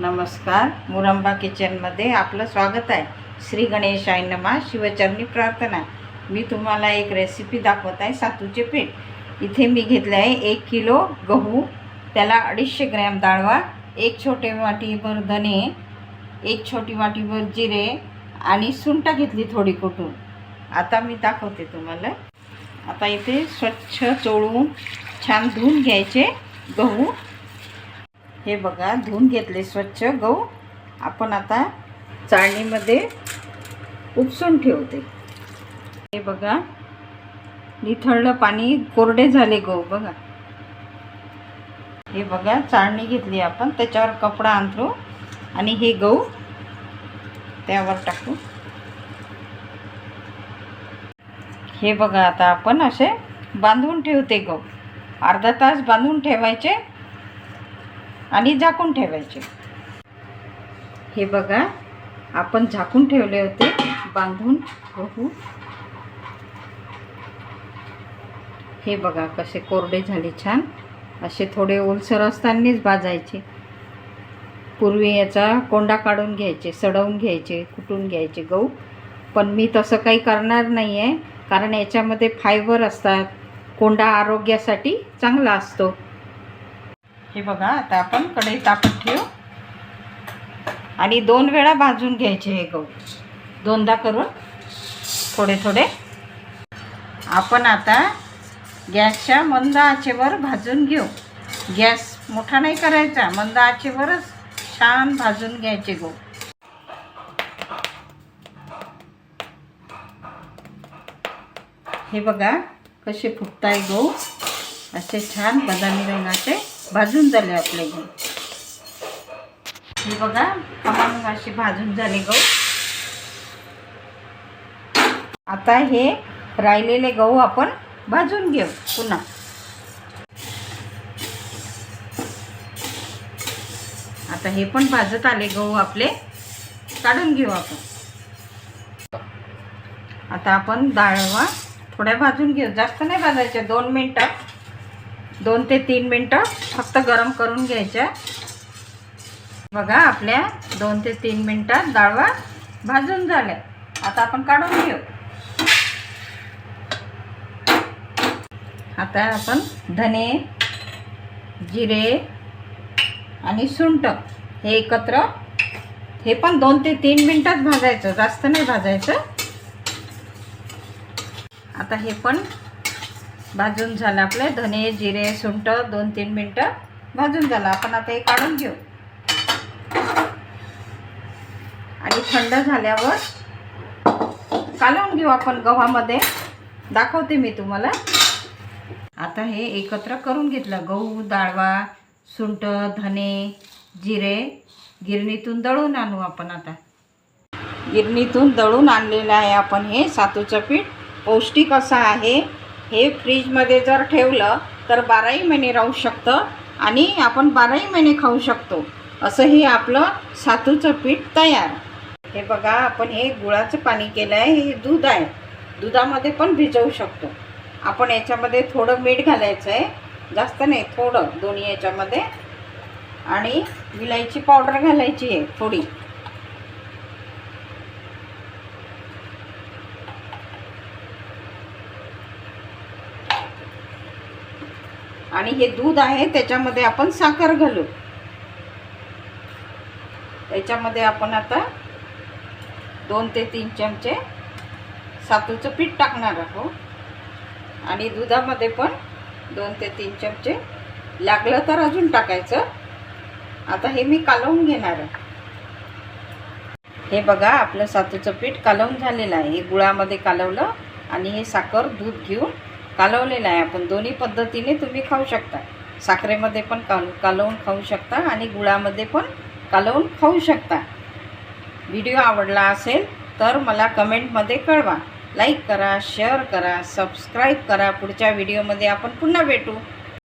नमस्कार. मुरंबा किचनमध्ये आपलं स्वागत आहे. श्री गणेश नमा. शिवचरणी प्रार्थना मी तुम्हाला एक रेसिपी दाखवत आहे सातूचे पीठ. इथे मी घेतले आहे एक किलो गहू त्याला अडीचशे ग्रॅम डाळवा एक छोटे वाटीभर धने एक छोटी वाटीभर जिरे आणि सुंटा घेतली थोडी कुठून. आता मी दाखवते तुम्हाला. आता इथे स्वच्छ चोळून छान धुवून घ्यायचे गहू. हे बघा धुवून घेतले स्वच्छ गहू. आपण आता चाळणीमध्ये उपसून ठेवते. हे बघा निथळलं पाणी कोरडे झाले गहू बघा. हे बघा चाळणी घेतली आपण. त्याच्यावर कपडा अंथरू आणि हे गहू त्यावर टाकू. हे बघा आता आपण असे बांधून ठेवते गहू. अर्धा तास बांधून ठेवायचे. आणि झाकून ठेवायचे. हे बघा आपण झाकून ठेवले होते. बांधून गहू हे बघा कसे कोरडे झाले छान. असे थोडे ओलसर असतानाच भाजायचे. पूर्वी याचा कोंडा काढून घ्यायचे सडवून घ्यायचे कुटून घ्यायचे गहू. पण मी तसं काही करणार नाही आहे कारण याच्यामध्ये फायबर असतात. कोंडा आरोग्यासाठी चांगला असतो. हे बघा आता आपण कढई तापत ठेवू. आणि दोन वेळा भाजून घ्यायचे हे गहू. दोनदा करून थोडे थोडे. आपण आता गॅसच्या मंद आचेवर भाजून घेऊ. गॅस मोठा नाही करायचा मंद आचेवरच छान भाजून घ्यायचे गहू. हे बघा कसे फुगताय गहू. असे छान बदामी रंगाचे भाजून झाले आपले. गहू हे बघा कमान असे भाजून झाले गहू. आता हे राहिलेले गहू आपण भाजून घेऊ पुन्हा. आता हे पण भाजत आले गहू आपले. काढून घेऊ आपण. आता आपण डाळवा थोड्या भाजून घेऊ. जास्त नाही भाजायचे दोन मिनटं. दोन ते तीन मिनटं फक्त गरम करून घ्यायच्या बघा आपल्या दोन ते तीन मिनटात डाळवा भाजून झाल्या. आता आपण काढून घेऊ. आता आपण धने जिरे आणि सुंट हे एकत्र हे पण दोन ते तीन मिनटात भाजायचं जास्त नाही भाजायचं. आता हे पण भाजून झालं आपले. धने जिरे सुंठ दोन तीन मिनटं भाजून झालं. आपण आता हे काढून घेऊ. आणि थंड झाल्यावर कालवून घेऊ आपण गव्हामध्ये. दाखवते मी तुम्हाला. आता हे एकत्र करून घेतलं. गहू डाळवा सुंठ धने जिरे गिरणीतून दळून आणू आपण आता. गिरणीतून दळून आणलेलं आहे आपण हे. सातूचं पीठ. पौष्टिक असं आहे. हे फ्रीजमध्ये जर ठेवलं तर बाराही महिने राहू शकतं आणि आपण बाराही महिने खाऊ शकतो. असं हे आपलं सातूचं पीठ तयार. हे बघा आपण हे गुळाचं पाणी केलं आहे हे दूध आहे. दुधामध्ये पण भिजवू शकतो. आपण याच्यामध्ये थोडं मीठ घालायचं आहे. जास्त नाही थोडं दोन्ही याच्यामध्ये. आणि विलायची पावडर घालायची आहे थोडी. आणि हे दूध आहे त्याच्यामध्ये आपण साखर घालू. त्याच्यामध्ये आपण आता दोन ते तीन चमचे सातूचं पीठ टाकणार आहोत. आणि दुधामध्ये पण दोन ते तीन चमचे लागलं तर अजून टाकायचं. आता हे मी कालवून घेणार आहे. हे बघा आपलं सातूचं पीठ कालवून झालेलं आहे. हे गुळामध्ये कालवलं आणि हे साखर दूध घेऊन कालवलेलं आहे. आपण दोन्ही पद्धतीने तुम्ही खाऊ शकता. साखरेमध्ये पण काल कालवून खाऊ शकता आणि गुळामध्ये पण कालवून खाऊ शकता. व्हिडिओ आवडला असेल तर मला कमेंटमध्ये कळवा. लाईक करा शेअर करा सबस्क्राईब करा. पुढच्या व्हिडिओमध्ये आपण पुन्हा भेटू.